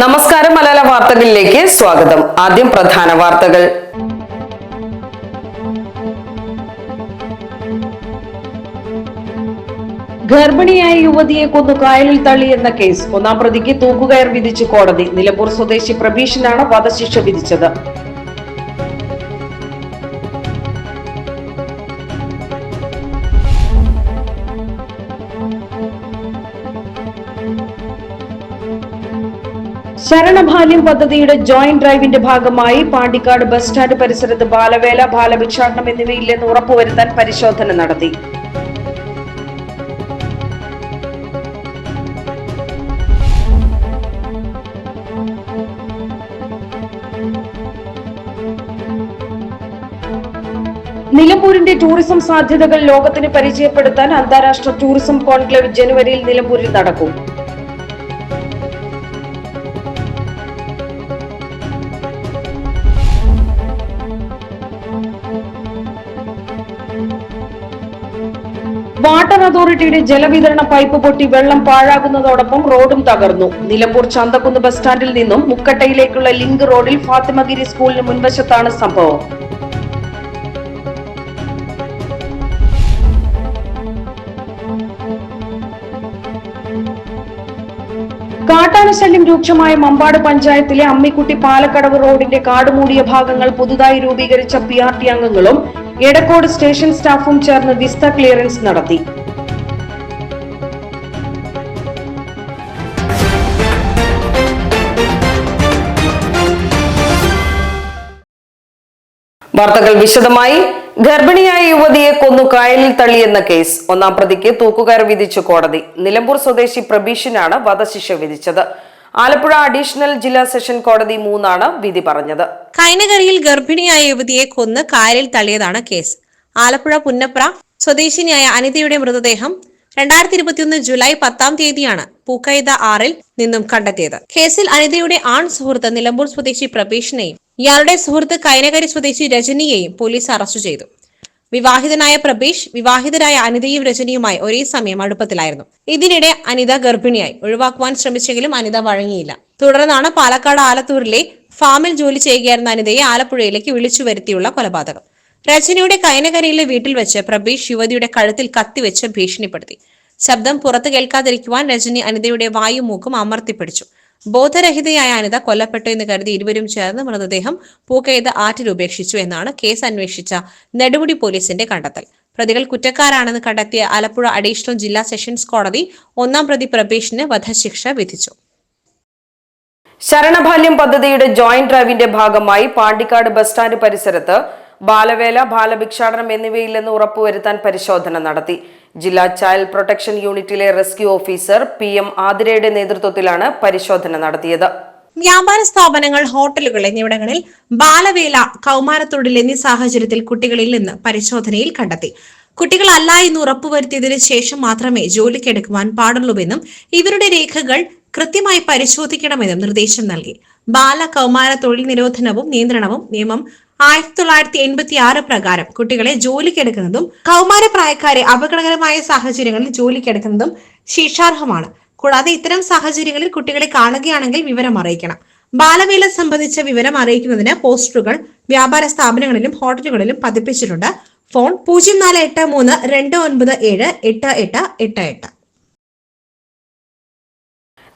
നമസ്കാരം മലയാള വാർത്തകളിലേക്ക് സ്വാഗതം. ആദ്യം പ്രധാന വാർത്തകൾ. ഗർഭിണിയായ യുവതിയെ കൊന്നു കായലിൽ തള്ളിയെന്ന കേസ്. ഒന്നാം പ്രതിക്ക് തൂക്കുകയർ വിധിച്ചു കോടതി. നിലമ്പൂർ സ്വദേശി പ്രഭീഷിനാണ് വധശിക്ഷ വിധിച്ചത്. ശരണബാല്യം പദ്ധതിയുടെ ജോയിന്റ് ഡ്രൈവിന്റെ ഭാഗമായി പാണ്ടിക്കാട് ബസ് സ്റ്റാൻഡ് പരിസരത്ത് ബാലവേല ബാലഭിക്ഷാടനം എന്നിവയില്ലെന്ന് ഉറപ്പുവരുത്താൻ പരിശോധന നടത്തി. നിലമ്പൂരിന്റെ ടൂറിസം സാധ്യതകൾ ലോകത്തിന് പരിചയപ്പെടുത്താൻ അന്താരാഷ്ട്ര ടൂറിസം കോൺക്ലേവ് ജനുവരിയിൽ നിലമ്പൂരിൽ നടക്കും. വാട്ടർ അതോറിറ്റിയുടെ ജലവിതരണ പൈപ്പ് പൊട്ടി വെള്ളം പാഴാകുന്നതോടൊപ്പം റോഡും തകർന്നു. നിലമ്പൂർ ചന്തക്കുന്ന് ബസ് സ്റ്റാൻഡിൽ നിന്നും മുക്കട്ടയിലേക്കുള്ള ലിങ്ക് റോഡിൽ ഫാത്തിമഗിരി സ്കൂളിന് മുൻവശത്താണ് സംഭവം. കാട്ടാനശല്യം രൂക്ഷമായ മമ്പാട് പഞ്ചായത്തിലെ അമ്മിക്കുട്ടി പാലക്കടവ് റോഡിന്റെ കാടുമൂടിയ ഭാഗങ്ങൾ പുതുതായി രൂപീകരിച്ച പി ആർ ടി അംഗങ്ങളും എടക്കോട് സ്റ്റേഷൻ സ്റ്റാഫും ചേർന്ന് വിസ്ത ക്ലിയറൻസ് നടത്തി. വാർത്തകൾ വിശദമായി. ഗർഭിണിയായ യുവതിയെ കൊന്നു കായലിൽ തള്ളിയെന്ന കേസ്. ഒന്നാം പ്രതിക്ക് തൂക്കുകാർ വിധിച്ചു കോടതി. നിലമ്പൂർ സ്വദേശി പ്രബീഷിനാണ് വധശിക്ഷ വിധിച്ചത്. ആലപ്പുഴ അഡീഷണൽ ജില്ലാ സെഷൻ കോടതി മൂന്നാണ് വിധി പറഞ്ഞത്. കൈനകരിയിൽ ഗർഭിണിയായ യുവതിയെ കൊന്ന് കായലിൽ തള്ളിയതാണ് കേസ്. ആലപ്പുഴ പുന്നപ്ര സ്വദേശിനിയായ അനിതയുടെ മൃതദേഹം രണ്ടായിരത്തി ഇരുപത്തിയൊന്ന് ജൂലൈ പത്താം തീയതിയാണ് പൂക്കൈത ആറിൽ നിന്നും കണ്ടെത്തിയത്. കേസിൽ അനിതയുടെ ആൺ സുഹൃത്ത് നിലമ്പൂർ സ്വദേശി പ്രഭീഷിനെയും ഇയാളുടെ സുഹൃത്ത് കൈനകരി സ്വദേശി രജനിയെയും പോലീസ് അറസ്റ്റ് ചെയ്തു. വിവാഹിതനായ പ്രബീഷ് വിവാഹിതരായ അനിതയും രജനിയുമായി ഒരേ സമയം അടുപ്പത്തിലായിരുന്നു. ഇതിനിടെ അനിത ഗർഭിണിയായി. ഒഴിവാക്കുവാൻ ശ്രമിച്ചെങ്കിലും അനിത വഴങ്ങിയില്ല. തുടർന്നാണ് പാലക്കാട് ആലത്തൂരിലെ ഫാമിൽ ജോലി ചെയ്യുകയായിരുന്ന അനിതയെ ആലപ്പുഴയിലേക്ക് വിളിച്ചു വരുത്തിയുള്ള കൊലപാതകം. രജനിയുടെ കൈനകരയിലെ വീട്ടിൽ വെച്ച് പ്രബീഷ് യുവതിയുടെ കഴുത്തിൽ കത്തിവെച്ച് ഭീഷണിപ്പെടുത്തി. ശബ്ദം പുറത്തു കേൾക്കാതിരിക്കുവാൻ രജനി അനിതയുടെ വായുമൂക്കും അമർത്തിപ്പിടിച്ചു. ബോധരഹിതയായ അനിത കൊല്ലപ്പെട്ടു എന്ന് കരുതി ഇരുവരും ചേർന്ന് മൃതദേഹം പൂക്കെയ്ത ആറ്റിൽ ഉപേക്ഷിച്ചു എന്നാണ് കേസ് അന്വേഷിച്ച നെടുമുടി പോലീസിന്റെ കണ്ടെത്തൽ. പ്രതികൾ കുറ്റക്കാരാണെന്ന് കണ്ടെത്തിയ ആലപ്പുഴ അഡീഷണൽ ജില്ലാ സെഷൻസ് കോടതി ഒന്നാം പ്രതി പ്രബേഷിന് വധശിക്ഷ വിധിച്ചു. ശരണബാല്യം പദ്ധതിയുടെ ജോയിന്റ് ഡ്രൈവിന്റെ ഭാഗമായി പാണ്ടിക്കാട് ബസ് സ്റ്റാൻഡ് പരിസരത്ത് ബാലവേല ബാലഭിക്ഷാടനം എന്നിവയില്ലെന്ന് ഉറപ്പുവരുത്താൻ പരിശോധന നടത്തി. ജില്ലാ ചൈൽഡ് പ്രൊട്ടക്ഷൻ യൂണിറ്റിലെ റെസ്ക്യൂ ഓഫീസർ പി എം ആതിരയുടെ നേതൃത്വത്തിലാണ് പരിശോധന നടത്തിയത്. വ്യാപാര സ്ഥാപനങ്ങൾ ഹോട്ടലുകൾ എന്നിവിടങ്ങളിൽ ബാലവേല കൗമാരത്തൊഴിൽ എന്നീ സാഹചര്യത്തിൽ കുട്ടികളിൽ നിന്ന് പരിശോധനയിൽ കണ്ടെത്തി. കുട്ടികളല്ല എന്ന് ഉറപ്പുവരുത്തിയതിനു ശേഷം മാത്രമേ ജോലിക്കെടുക്കുവാൻ പാടുള്ളൂവെന്നും ഇവരുടെ രേഖകൾ കൃത്യമായി പരിശോധിക്കണമെന്നും നിർദ്ദേശം നൽകി. ബാല കൗമാര തൊഴിൽ നിരോധനവും നിയന്ത്രണവും നിയമം ആയിരത്തി തൊള്ളായിരത്തി എൺപത്തി ആറ് പ്രകാരം കുട്ടികളെ ജോലിക്കെടുക്കുന്നതും കൗമാര പ്രായക്കാരെ അപകടകരമായ സാഹചര്യങ്ങളിൽ ജോലിക്കെടുക്കുന്നതും ശിക്ഷാർഹമാണ്. കൂടാതെ ഇത്തരം സാഹചര്യങ്ങളിൽ കുട്ടികളെ കാണുകയാണെങ്കിൽ വിവരം അറിയിക്കണം. ബാലവേല സംബന്ധിച്ച വിവരം അറിയിക്കുന്നതിന് പോസ്റ്ററുകൾ വ്യാപാര സ്ഥാപനങ്ങളിലും ഹോട്ടലുകളിലും പതിപ്പിച്ചിട്ടുണ്ട്. ഫോൺ പൂജ്യം നാല് എട്ട് മൂന്ന് രണ്ട് ഒൻപത് ഏഴ് എട്ട് എട്ട് എട്ട് എട്ട്.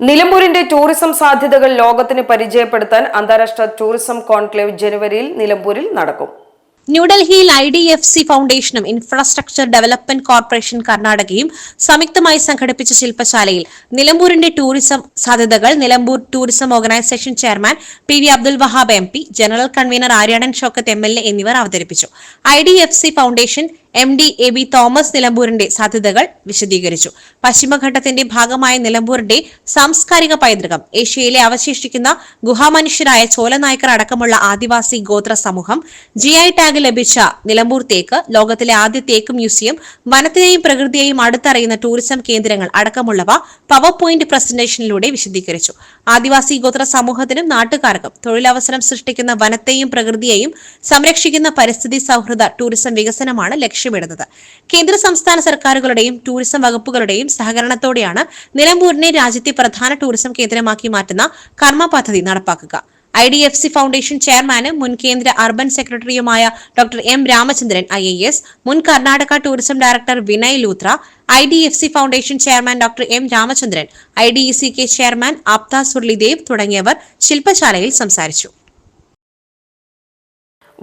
നിലമ്പൂരിന്റെ ടൂറിസം സാധ്യതകൾ ലോകത്തിന് പരിചയപ്പെടുത്താൻ അന്താരാഷ്ട്ര ടൂറിസം കോൺക്ലേവ് ജനുവരിയിൽ നിലമ്പൂരിൽ നടക്കും. ന്യൂഡൽഹിയിൽ ഐ ഡി എഫ് സി ഫൗണ്ടേഷനും ഇൻഫ്രാസ്ട്രക്ചർ ഡെവലപ്മെന്റ് കോർപ്പറേഷൻ കർണാടകയും സംയുക്തമായി സംഘടിപ്പിച്ച ശില്പശാലയിൽ നിലമ്പൂരിന്റെ ടൂറിസം സാധ്യതകൾ Nilambur tourism organisation chairman P V Abdul Wahab M P general convener Aryadan Shoukath M L A എന്നിവർ അവതരിപ്പിച്ചു. I D F C foundation M D A B Thomas നിലമ്പൂരിന്റെ സാധ്യതകൾ വിശദീകരിച്ചു. പശ്ചിമഘട്ടത്തിന്റെ ഭാഗമായ നിലമ്പൂരിന്റെ സാംസ്കാരിക പൈതൃകം ഏഷ്യയിലെ അവശേഷിക്കുന്ന ഗുഹാമനുഷ്യരായ ചോലനായ്ക്കർ അടക്കമുള്ള ആദിവാസി ഗോത്ര സമൂഹം ജി ഐ ടാഗ് ലഭിച്ച നിലമ്പൂർ തേക്ക് ലോകത്തിലെ ആദ്യ തേക്ക് മ്യൂസിയം വനത്തിനെയും പ്രകൃതിയെയും അടുത്തറിയുന്ന ടൂറിസം കേന്ദ്രങ്ങൾ അടക്കമുള്ളവ പവർ പോയിന്റ് പ്രസന്റേഷനിലൂടെ വിശദീകരിച്ചു. ആദിവാസി ഗോത്ര സമൂഹത്തിനും നാട്ടുകാർക്കും തൊഴിലവസരം സൃഷ്ടിക്കുന്ന വനത്തെയും പ്രകൃതിയെയും സംരക്ഷിക്കുന്ന പരിസ്ഥിതി സൗഹൃദ ടൂറിസം വികസനമാണ് ലക്ഷ്യം. ലക്ഷ്യമിടുന്നത്. കേന്ദ്ര സംസ്ഥാന സർക്കാരുകളുടെയും ടൂറിസം വകുപ്പുകളുടെയും സഹകരണത്തോടെയാണ് നിലമ്പൂരിനെ രാജ്യത്തെ പ്രധാന ടൂറിസം കേന്ദ്രമാക്കി മാറ്റുന്ന കർമ്മ പദ്ധതി നടപ്പാക്കുക. I D F C foundation ചെയർമാനും മുൻ കേന്ദ്ര അർബൻ സെക്രട്ടറിയുമായ doctor M Ramachandran I A S മുൻ Karnataka tourism director Vinay Luthra I D F C foundation chairman doctor M Ramachandran I D E C K chairman Apta Surlidev തുടങ്ങിയവർ ശില്പശാലയിൽ സംസാരിച്ചു.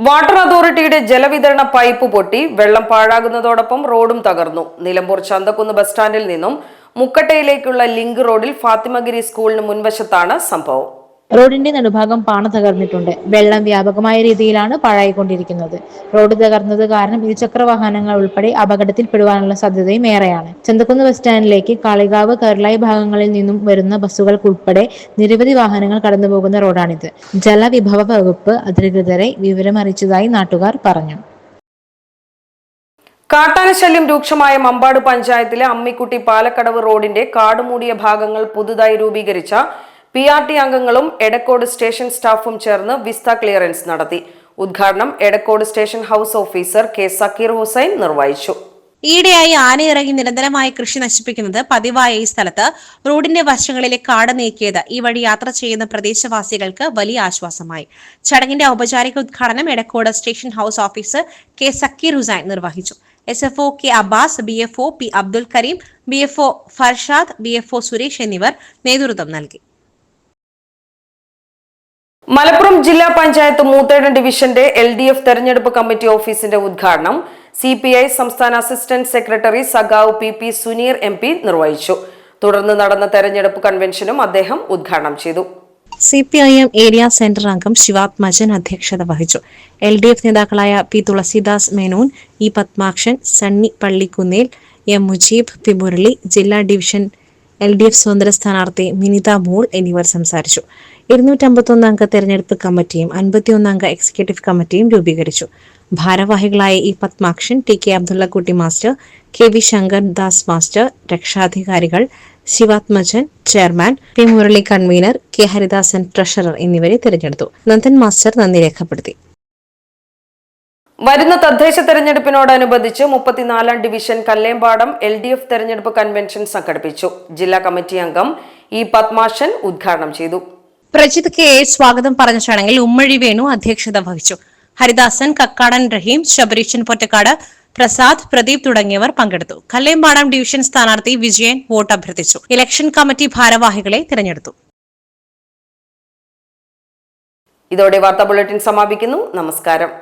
Water അതോറിറ്റിയുടെ ജലവിതരണ പൈപ്പ് പൊട്ടി വെള്ളം പാഴാകുന്നതോടൊപ്പം റോഡും തകർന്നു. നിലമ്പൂർ ചന്തക്കുന്ന് ബസ് സ്റ്റാൻഡിൽ നിന്നും മുക്കട്ടയിലേക്കുള്ള ലിങ്ക് റോഡിൽ ഫാത്തിമഗിരി സ്കൂളിന് മുൻവശത്താണ് സംഭവം. റോഡിന്റെ നടുഭാഗം പാണ തകർന്നിട്ടുണ്ട്. വെള്ളം വ്യാപകമായ രീതിയിലാണ് പാഴായിക്കൊണ്ടിരിക്കുന്നത്. റോഡ് തകർന്നത് കാരണം ഇരുചക്ര വാഹനങ്ങൾ ഉൾപ്പെടെ അപകടത്തിൽപ്പെടുവാനുള്ള സാധ്യതയും ഏറെയാണ്. ചന്തക്കുന്ന് ബസ് സ്റ്റാൻഡിലേക്ക് കാളികാവ് കർലായി ഭാഗങ്ങളിൽ നിന്നും വരുന്ന ബസ്സുകൾക്കുൾപ്പെടെ നിരവധി വാഹനങ്ങൾ കടന്നുപോകുന്ന റോഡാണിത്. ജലവിഭവ വകുപ്പ് അധികൃതരെ വിവരമറിയിച്ചതായി നാട്ടുകാർ പറഞ്ഞു. കാട്ടാനശല്യം രൂക്ഷമായ മമ്പാട് പഞ്ചായത്തിലെ അമ്മിക്കുട്ടി പാലക്കടവ് റോഡിന്റെ കാടുമൂടിയ ഭാഗങ്ങൾ പുതുതായി രൂപീകരിച്ച പി ആർ ടി അംഗങ്ങളും എടക്കോട് സ്റ്റേഷൻ സ്റ്റാഫും ചേർന്ന് വിസ്ത ക്ലിയറൻസ് നടത്തി. ഉദ്ഘാടനം Edakkode station house officer K Sakkeer Hussain നിർവഹിച്ചു. ഈയിടെയായി ആനയിറങ്ങി നിരന്തരമായി കൃഷി നശിപ്പിക്കുന്നത് പതിവായ ഈ സ്ഥലത്ത് റോഡിന്റെ വശങ്ങളിലെ കാട് നീക്കിയത്. ഈ വഴി യാത്ര ചെയ്യുന്ന പ്രദേശവാസികൾക്ക് വലിയ ആശ്വാസമായി. ചടങ്ങിന്റെ ഔപചാരിക ഉദ്ഘാടനം Edakkode station house officer K Sakkeer Hussain നിർവഹിച്ചു. S F O K Abbas B F O P Abdul Kareem B F O Farshad B F O Suresh എന്നിവർ നേതൃത്വം നൽകി. മലപ്പുറം ജില്ലാ പഞ്ചായത്ത് മൂത്തേടൻ ഡിവിഷന്റെ എൽ ഡി എഫ് തെരഞ്ഞെടുപ്പ് കമ്മിറ്റി ഓഫീസിന്റെ ഉദ്ഘാടനം സി പി ഐ സംസ്ഥാന അസിസ്റ്റന്റ് സെക്രട്ടറി സഖാവ് P P Suneer M P നിർവഹിച്ചു. തുടർന്ന് നടന്ന തെരഞ്ഞെടുപ്പ് കൺവെൻഷനും അദ്ദേഹം ഉദ്ഘാടനം ചെയ്തു. C P I M area centre അംഗം ശിവാത്മജൻ അധ്യക്ഷത വഹിച്ചു. എൽ ഡി എഫ് നേതാക്കളായ P Thulasidas Menon E Padmakshan Sunny Pallikkunnel M Mujeeb P Murali ജില്ലാ ഡിവിഷൻ എൽ ഡി എഫ് സ്വതന്ത്ര സ്ഥാനാർത്ഥി മിനിത മോൾ എന്നിവർ സംസാരിച്ചു. ഇരുന്നൂറ്റമ്പത്തൊന്ന് തെരഞ്ഞെടുപ്പ് കമ്മിറ്റിയും അൻപത്തിയൊന്ന് അംഗ എക്സിക്യൂട്ടീവ് കമ്മിറ്റിയും രൂപീകരിച്ചു. ഭാരവാഹികളായ E Padmakshan T K Abdullakutty master K V Shankar Das master രക്ഷാധികാരികൾ Sivatmajan chairman P Murali convener K Haridasan treasurer എന്നിവരെ തിരഞ്ഞെടുത്തു. നന്ദൻ മാസ്റ്റർ നന്ദി രേഖപ്പെടുത്തി. വരുന്ന തദ്ദേശ തെരഞ്ഞെടുപ്പിനോടനുബന്ധിച്ച് മുപ്പത്തിനാലാം division Kallempadam L D F തെരഞ്ഞെടുപ്പ് കൺവെൻഷൻ സംഘടിപ്പിച്ചു. ജില്ലാ കമ്മിറ്റി അംഗം ഇ പത്മാഷൻ ഉദ്ഘാടനം ചെയ്തു. പ്രജിത് കെ സ്വാഗതം പറഞ്ഞ ചടങ്ങിൽ ഉമ്മഴി വേണു അധ്യക്ഷത വഹിച്ചു. ഹരിദാസൻ കക്കാടൻ റഹീം ശബരീശൻ പൊറ്റക്കാട് പ്രസാദ് പ്രദീപ് തുടങ്ങിയവർ പങ്കെടുത്തു. കല്ലേമ്പാടം ഡിവിഷൻ സ്ഥാനാർത്ഥി വിജയൻ വോട്ട് അഭ്യർത്ഥിച്ചു. ഇലക്ഷൻ കമ്മിറ്റി ഭാരവാഹികളെ തിരഞ്ഞെടുത്തു. ഇതോടെ വാർത്താ ബുള്ളറ്റിൻ സമാപിക്കുന്നു. നമസ്കാരം.